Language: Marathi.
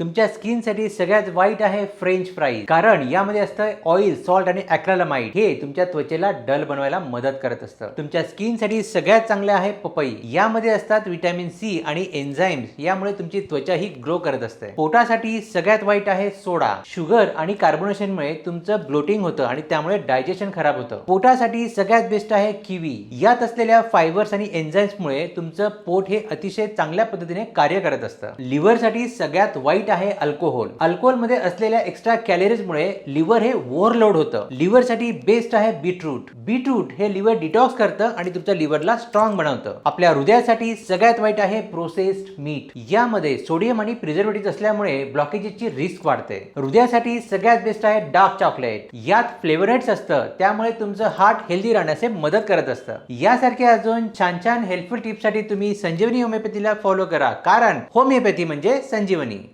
तुमच्या स्किनसाठी सगळ्यात वाईट आहे फ्रेंच फ्राईज. कारण यामध्ये असतं ऑइल सॉल्ट आणि अॅक्रालमाइड हे तुमच्या त्वचेला डल बनवायला मदत करत असतं. तुमच्या स्किनसाठी सगळ्यात चांगले आहे पपई. यामध्ये असतात विटॅमिन सी आणि एन्झाईम्स यामुळे तुमची त्वचा ही ग्रो करत असते. पोटासाठी सगळ्यात वाईट आहे सोडा. शुगर आणि कार्बोनेशनमुळे तुमचं ब्लोटिंग होतं आणि त्यामुळे डायजेशन खराब होतं. पोटासाठी सगळ्यात बेस्ट आहे किवी. यात असलेल्या फायबर्स आणि एन्झाईम्समुळे तुमचं पोट हे अतिशय चांगल्या पद्धतीने कार्य करत असतं. लिव्हरसाठी सगळ्यात वाईट आहे अल्कोहोल अल्कोहोलमध्ये असलेल्या एक्स्ट्रा कॅलरीजमुळे लिव्हर हे ओव्हरलोड होतं. लिव्हरसाठी बेस्ट आहे बीटरूट बीटरूट हे लिव्हर डिटॉक्स करतं आणि तुमच्या लिव्हरला स्ट्रॉंग बनवतं. आपल्या हृदयासाठी सगळ्यात वाईट आहे प्रोसेस्ड मीठ यामध्ये सोडियम आणि प्रिझर्वेटिव्ह असल्यामुळे ब्लॉकेजेसची रिस्क वाढते. हृदयासाठी सगळ्यात बेस्ट आहे डार्क चॉकलेट यात फ्लेवरेट्स असतं. त्यामुळे तुमचं हार्ट हेल्दी राहण्यास मदत करत असतं. यासारखे अजून छान छान हेल्पफुल टिप्ससाठी तुम्ही संजीवनी होमिओपॅथीला फॉलो करा. कारण होमिओपॅथी म्हणजे संजीवनी.